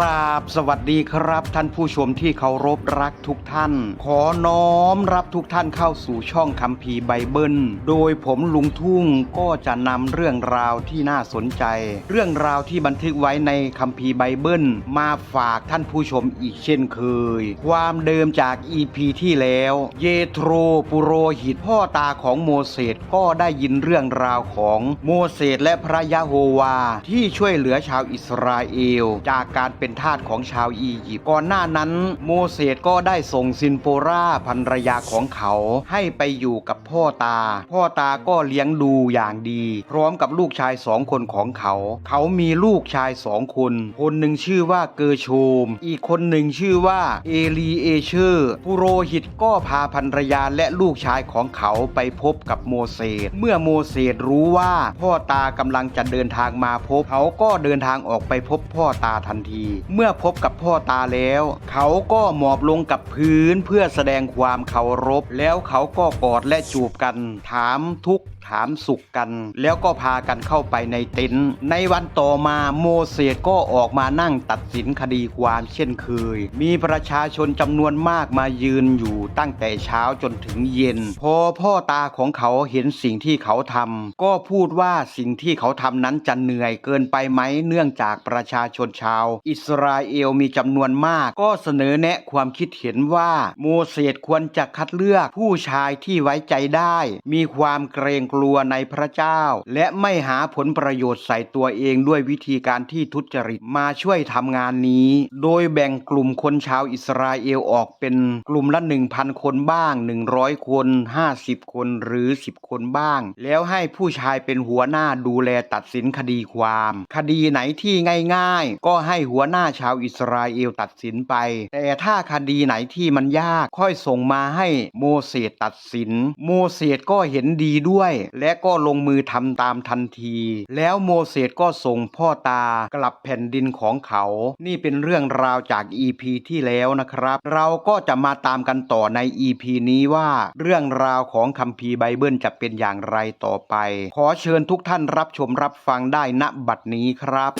ราบสวัสดีครับ ท่านผู้ชมที่เคารพรักทุกท่าน ขอน้อมรับทุกท่านเข้าสู่ช่องคัมภีร์ไบเบิล โดยผมลุงทุ่งก็จะนำเรื่องราวที่น่าสนใจ เรื่องราวที่บันทึกไว้ในคัมภีร์ไบเบิล มาฝากท่านผู้ชมอีกเช่นเคย ความเดิมจากอีพีที่แล้ว เยโทรปุโรหิตพ่อตาของโมเสสก็ได้ยินเรื่องราวของโมเสสและพระยะโฮวาที่ช่วยเหลือชาวอิสราเอล จากการเป็นทาสของชาวอียิปต์ก่อนหน้านั้น โมเสสก็ได้ส่งซินโปราภรรยาของเขาให้ไปอยู่กับพ่อตา พ่อตาก็เลี้ยงดูอย่างดี พร้อมกับลูกชายสองคนของเขา เขามีลูกชายสองคน คนหนึ่งชื่อว่าเกอร์โชม อีกคนหนึ่งชื่อว่าเอลีเอเชอร์ปุโรหิตก็พาภรรยาและลูกชายของเขาไปพบกับโมเสสเมื่อโมเสสรู้ว่าพ่อตากำลังจะเดินทางมาพบ เขาก็เดินทางออกไปพบพ่อตาทันทีเมื่อพบกับพ่อตาแล้ว เขาก็หมอบลงกับพื้นเพื่อแสดงความเคารพ แล้วเขาก็กอดและจูบกัน ถามทุกถามสุขกัน แล้วก็พากันเข้าไปในเต็นท์ในวันต่อมาโมเสสก็ออกมานั่งตัดสินคดีความเช่นเคย มีประชาชนจำนวนมากมายืนอยู่ตั้งแต่เช้าจนถึงเย็น พอพ่อตาของเขาเห็นสิ่งที่เขาทำก็พูดว่าสิ่งที่เขาทำนั้นจะเหนื่อยเกินไปไหมเนื่องจากประชาชนชาว อิสราเอลมีจำนวนมาก ก็เสนอแนะความคิดเห็นว่า โมเสสควรจะคัดเลือกผู้ชายที่ไว้ใจได้ มีความเกรงกลัวในพระเจ้า และไม่หาผลประโยชน์ใส่ตัวเองด้วยวิธีการที่ทุจริตมาช่วยทำงานนี้ โดยแบ่งกลุ่มคนชาวอิสราเอลออกเป็นกลุ่มละ1,000 คนบ้าง 100 คน 50 คนหรือ 10 คนบ้าง แล้วให้ผู้ชายเป็นหัวหน้าดูแลตัดสินคดีความ คดีไหนที่ง่าย ๆ ก็ให้หัวหน้าชาวอิสราเอลตัดสินไป แต่ถ้าคดีไหนที่มันยากค่อยส่งมาให้โมเสสตัดสิน โมเสสก็เห็นดีด้วย และก็ลงมือทำตามทันที แล้วโมเสสก็ส่งพ่อตากลับแผ่นดินของเขา นี่เป็นเรื่องราวจาก EP ที่แล้วนะครับ เราก็จะมาตามกันต่อใน EP นี้ว่า เรื่องราวของคัมภีร์ไบเบิลจะเป็นอย่างไรต่อไป ขอเชิญทุกท่านรับชมรับฟังได้ณบัดนี้ครับ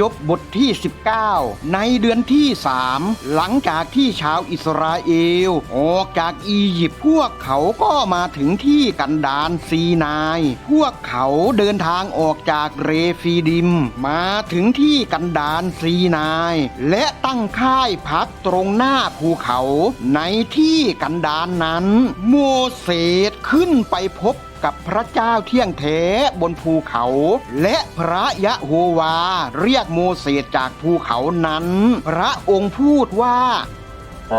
ยพบทที่ 19 ในเดือนที่ 3 หลังจากที่ชาวอิสราเอล ออกจากอียิปต์พวกเขาก็มาถึงที่กันดานซีนาย พวกเขาเดินทางออกจากเรฟีดิม มาถึงที่กันดานซีนาย และตั้งค่ายพักตรงหน้าภูเขา ในที่กันดานนั้น โมเสสขึ้นไปพบ กับพระเจ้าเที่ยงแท้บนภูเขา และพระยะโฮวา เรียกโมเสสจากภูเขานั้น พระองค์พูดว่า ไป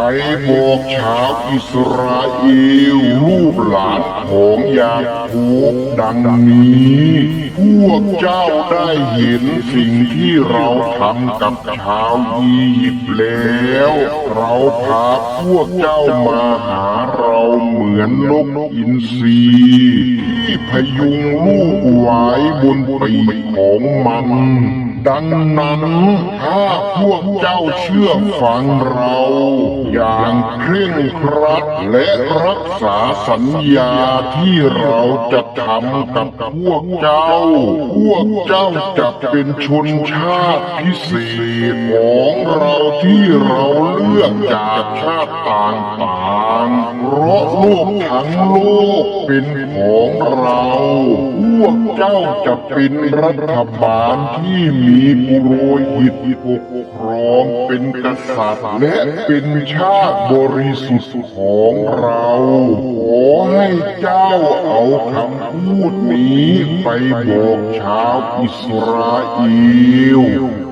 บอกชาวอิสราเอลลูกหลานของยาคูบดังนี้พวกเจ้าได้เห็นสิ่งที่เราทำกับชาวอียิปต์แล้ว เราพาพวกเจ้ามาหาเราเหมือนนกอินทรีที่พยุงลูกไว้บนปีกของมัน ดังนั้นถ้าพวกเจ้าเชื่อฟังเรา อย่างเคร่งครัดและรักษาสัญญาที่เราจะทำกับพวกเจ้า พวกเจ้าจะเป็นชนชาติพิเศษของเราที่เราเลือกจากชาติต่างๆ เพราะโลกทั้งโลกเป็นของเรา พวกเจ้าจะเป็นรัฐบาลที่มีปุโรหิตปกครองเป็นกษัตริย์ และเป็นชาติบริสุทธิ์ของเราขอให้เจ้าเอาคำพูดนี้ไปบอกชาวอิสราเอล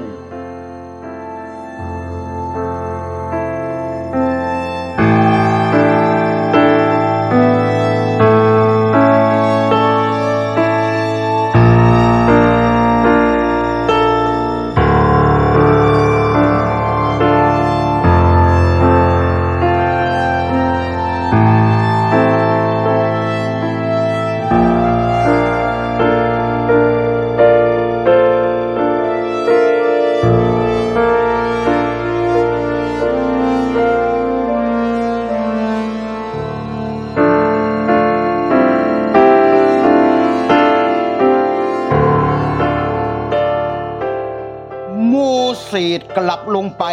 ไป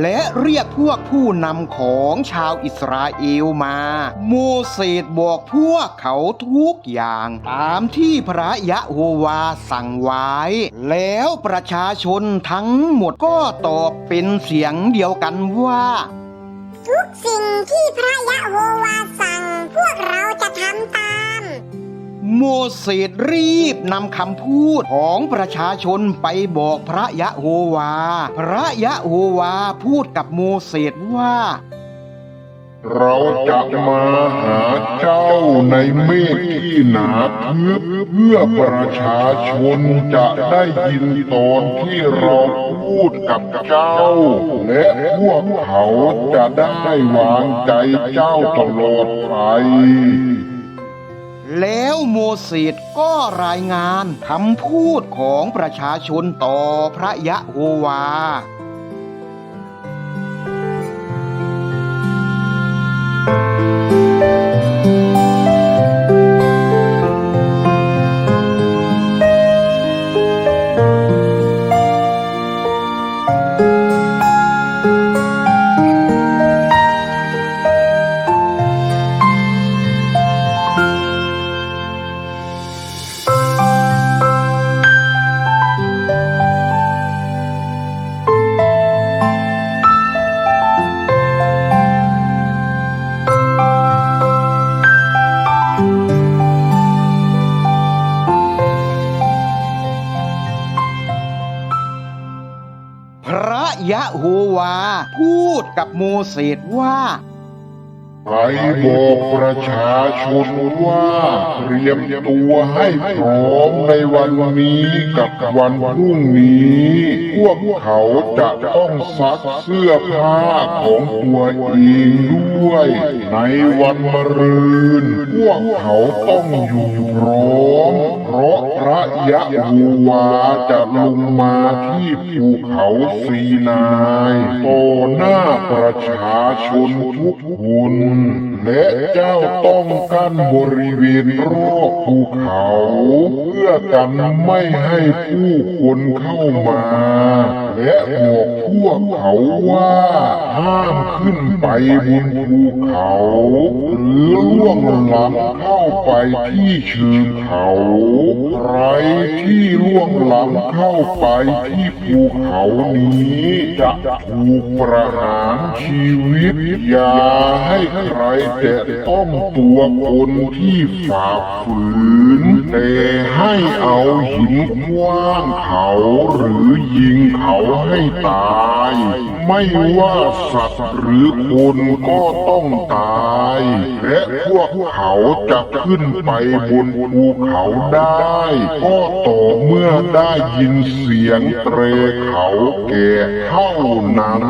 และเรียกพวกผู้นำของชาวอิสราเอลมา โมเสสบอกพวกเขาทุกอย่าง ตามที่พระยะโฮวาสั่งไว้ แล้วประชาชนทั้งหมดก็ตอบเป็นเสียงเดียวกันว่า ทุกสิ่งที่พระยะโฮวาสั่งพวกเราจะทำตาม โมเสสรีบนำคำพูดของประชาชนไปบอกพระยะโฮวา พระยะโฮวาพูดกับโมเสสว่า เราจะมาหาเจ้าในเมฆที่หนาทึบเพื่อประชาชนจะได้ยินตอนที่เราพูดกับเจ้า และพวกเขาจะได้วางใจเจ้าตลอดไป แล้วโมเสสก็รายงานคำพูดของประชาชนต่อพระยะโฮวา กับโมเสสว่า ใครบอกประชาชนว่าเตรียมตัวให้พร้อมในวันนี้กับวันพรุ่งนี้ พวกเขาจะต้องซักเสื้อผ้าของตัวเองด้วย ในวันมะรืน พวกเขาต้องอยู่พร้อม เพราะพระยะโฮวาจะลงมาที่ภูเขาซีนายต่อหน้าประชาชนทุกคน mm. และเจ้าต้องกั้นบริเวณรอบภูเขาเพื่อกันไม่ให้ผู้คนเข้ามา และบอกพวกเขาว่าห้ามขึ้นไปบนภูเขาหรือล่วงล้ำเข้าไปที่เชิงเขา ใครที่ล่วงล้ำเข้าไปที่ภูเขานี้จะถูกประหารชีวิตอย่าให้ใครแตะต้องตัวคนที่ฝ่าฝืน แต่ให้เอาหินคว้างเขาหรือยิงเขาให้ตาย ไม่ว่าสัตว์หรือคนก็ต้องตาย และพวกเขาจะขึ้นไปบนภูเขาได้ ก็ต่อเมื่อได้ยินเสียงเตรเขาแก่เท่านั้น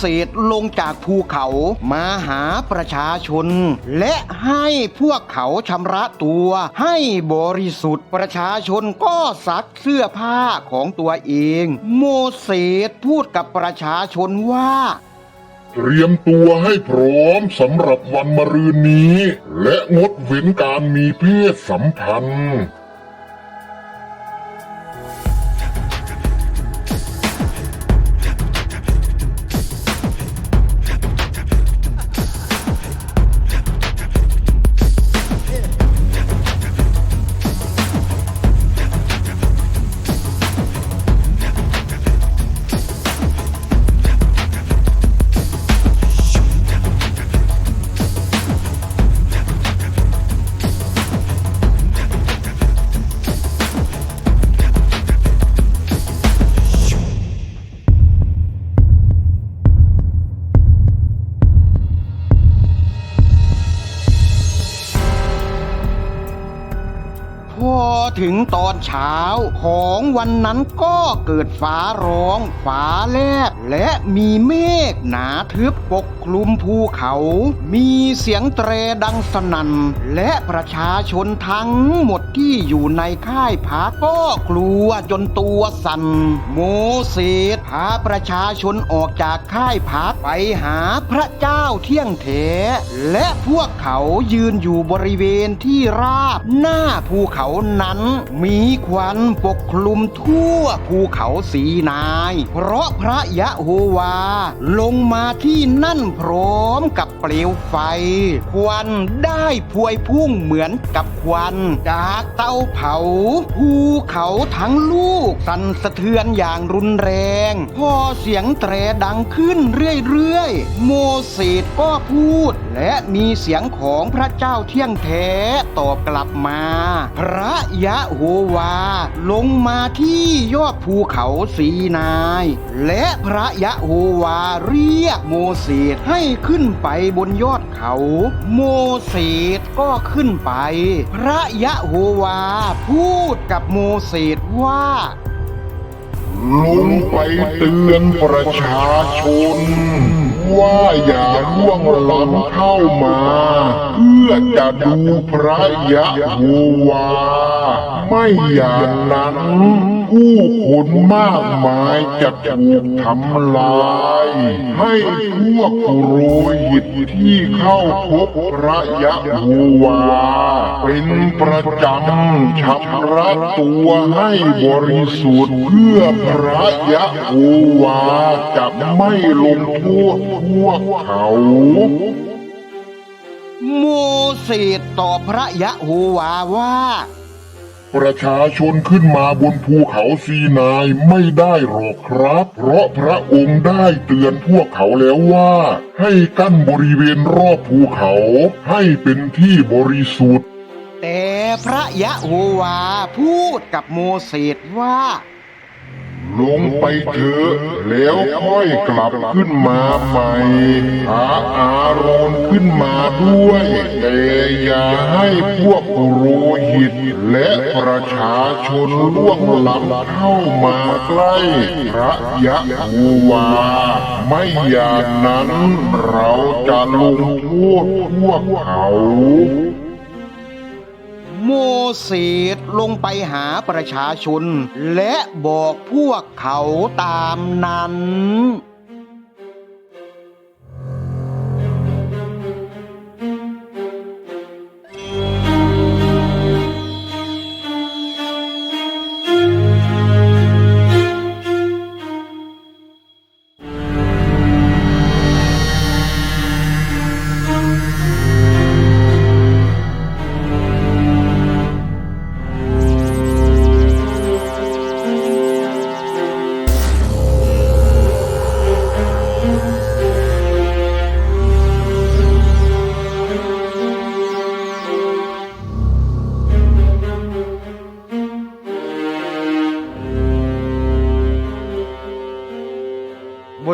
มเสสลงจากภูเขามาหาประชาชน และให้พวกเขาชำระตัว ให้บริสุทธิ์ประชาชนก็ซักเสื้อผ้าของตัวเอง โมเสสพูดกับประชาชนว่าเตรียมตัวให้พร้อมสำหรับวันมะรืนนี้ และงดเว้นการมีเพศสัมพันธ์ ถึงตอนเช้าของวันนั้นก็เกิดฟ้าร้อง ฟ้าแลบและมีเมฆหนาทึบปกคลุมภูเขา มีเสียงแตรดังสนั่น และประชาชนทั้งหมดที่อยู่ในค่ายพักก็กลัวจนตัวสั่น โมเสสพาประชาชนออกจากค่ายพักไปหาพระเจ้าเที่ยงแท้และพวกเขายืนอยู่บริเวณที่ราบหน้าภูเขานั้นมีควันปกคลุมทั่วภูเขาสีนาย เพราะพระยะโฮวา ลงมาที่นั่นพร้อมกับเปลวไฟ ควันได้พวยพุ่งเหมือนกับควันจากเตาเผา ภูเขาทั้งลูกสั่นสะเทือนอย่างรุนแรง พอเสียงแตรดังขึ้นเรื่อยๆ โมเสสก็พูด และมีเสียงของพระเจ้าเที่ยงแท้ตอบกลับมา พระยะะโฮวา ลงมาที่ยอดภูเขาสีนาย และพระยะโฮวาเรียกโมเสสให้ขึ้นไปบนยอดเขา โมเสสก็ขึ้นไป พระยะโฮวาพูดกับโมเสสว่า ลุงไปเตือนประชาชน ว่าอย่าล่วงล้ำเข้ามา เพื่อจะดูพระยะโฮวา ไม่อย่างนั้น ผู้คนมากมายจะถูกทำลาย ให้พวกโรหิตที่เข้าพบพระยะโฮวา เป็นประจำชำระตัวให้บริสุทธิ์เพื่อพระยะโฮวาจะไม่ลงโทษพวกเขาโมเสสตอบพระยะโฮวาว่า ประชาชนขึ้นมาบนภูเขาซีนายไม่ได้หรอกครับ เพราะพระองค์ได้เตือนพวกเขาแล้วว่า ให้กั้นบริเวณรอบภูเขาให้เป็นที่บริสุทธิ์ แต่พระยะโฮวาพูดกับโมเสสว่า ลงไปเถอะแล้วค่อยกลับขึ้นมาใหม่หาอาโรนขึ้นมาด้วย แต่อย่าให้พวกโรหิต และประชาชนล่วงล้ำเข้ามาใกล้ พระยะโฮวา ไม่อย่างนั้นเราจะลงโทษพวกเขา โมเสสลงไปหาประชาชน และบอกพวกเขาตามนั้น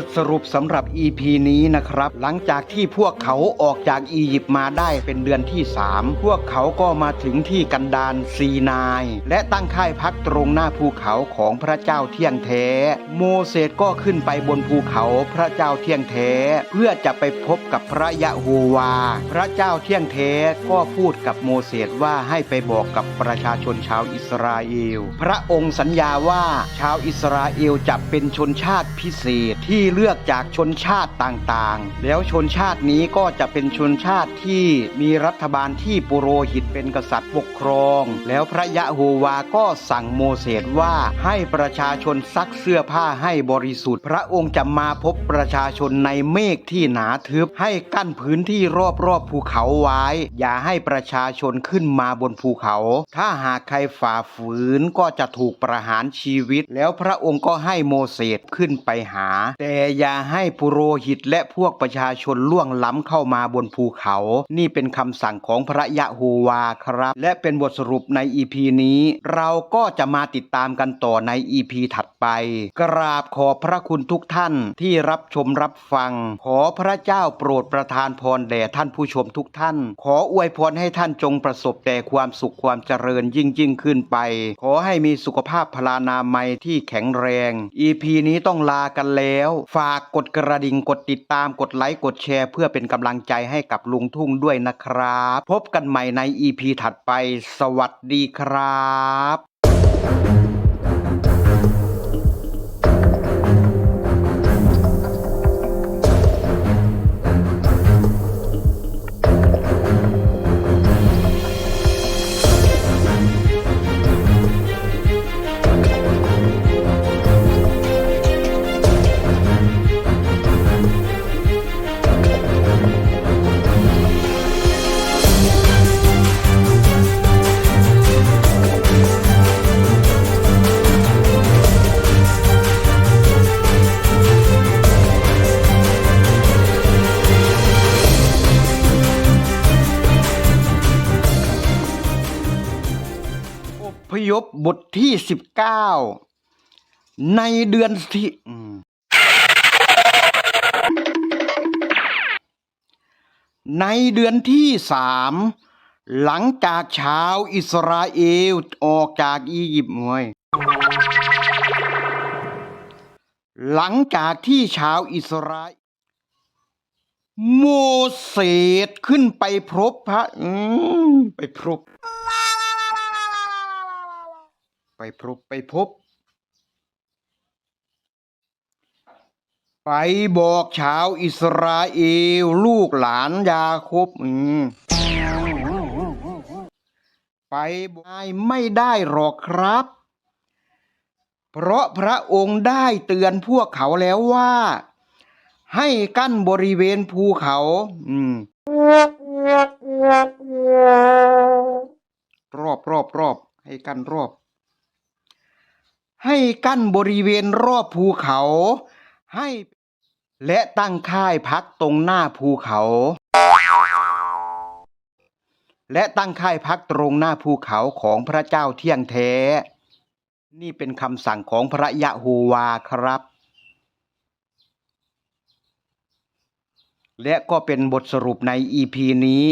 ทสรุปสำหรับ EP นี้นะครับ หลังจากที่พวกเขาออกจากอียิปต์มาได้เป็นเดือนที่ 3 พวกเขาก็มาถึงที่กันดานซีนาย และตั้งค่ายพักตรงหน้าภูเขาของพระเจ้าเที่ยงแท้ โมเสสก็ขึ้นไปบนภูเขาพระเจ้าเที่ยงแท้ เพื่อจะไปพบกับพระยะโฮวา พระเจ้าเที่ยงแท้ก็พูดกับโมเสสว่าให้ไปบอกกับประชาชนชาวอิสราเอล พระองค์สัญญาว่าชาวอิสราเอลจะเป็นชนชาติพิเศษที่ที่เลือกจากชนชาติต่างๆ แล้วชนชาตินี้ก็จะเป็นชนชาติที่มีรัฐบาลที่ปุโรหิตเป็นกษัตริย์ปกครอง แล้วพระยะโฮวาก็สั่งโมเสสว่าให้ประชาชนซักเสื้อผ้าให้บริสุทธิ์ พระองค์จะมาพบประชาชนในเมฆที่หนาทึบ ให้กั้นพื้นที่รอบๆภูเขาไว้ อย่าให้ประชาชนขึ้นมาบนภูเขา ถ้าหากใครฝ่าฝืนก็จะถูกประหารชีวิต แล้วพระองค์ก็ให้โมเสสขึ้นไปหา แต่แต่อย่าให้ปุโรหิตและพวกประชาชนล่วงล้ำเข้ามาบนภูเขา นี่เป็นคำสั่งของพระยะโฮวาครับ และเป็นบทสรุปใน EP นี้ เราก็จะมาติดตามกันต่อใน EP ถัดไป กราบขอบพระคุณทุกท่านที่รับชมรับฟัง ขอพระเจ้าโปรดประทานพรแด่ท่านผู้ชมทุกท่าน ขออวยพรให้ท่านจงประสบแต่ความสุขความเจริญยิ่งยิ่งขึ้นไป ขอให้มีสุขภาพพลานามัยที่แข็งแรง EP นี้ต้องลากันแล้วฝากกดกระดิ่งกดติดตามกดไลค์กดแชร์เพื่อเป็นกำลังใจให้กับลุงทุ่งด้วยนะครับ พบกันใหม่ใน EP ถัดไป สวัสดีครับ อพยพบทที่สิบเก้าในเดือนที่ในเดือนที่สามหลังจากชาวอิสราเอลออกจากอียิปต์เว้ยหลังจากที่ชาวอิสราเอลโมเสสขึ้นไปพบพระอืไปพบ ไปพบไปพบ ไปบอกชาวอิสราเอลลูกหลานยาคบอืมไปบอกไม่ได้หรอกครับ เพราะพระองค์ได้เตือนพวกเขาแล้วว่า ให้กั้นบริเวณภูเขา อืมรอบรอบรอบให้กั้นรอบ ให้กั้นบริเวณรอบภูเขา ให้และตั้งค่ายพักตรงหน้าภูเขา และตั้งค่ายพักตรงหน้าภูเขาของพระเจ้าเที่ยงแท้ นี่เป็นคำสั่งของพระยะโฮวาครับ และก็เป็นบทสรุปใน EP นี้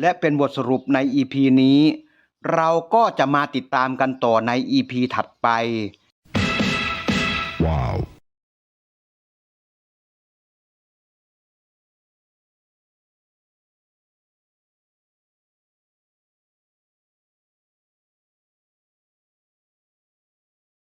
และเป็นบทสรุปใน EP นี้ เราก็จะมาติดตามกันต่อใน EP ถัดไป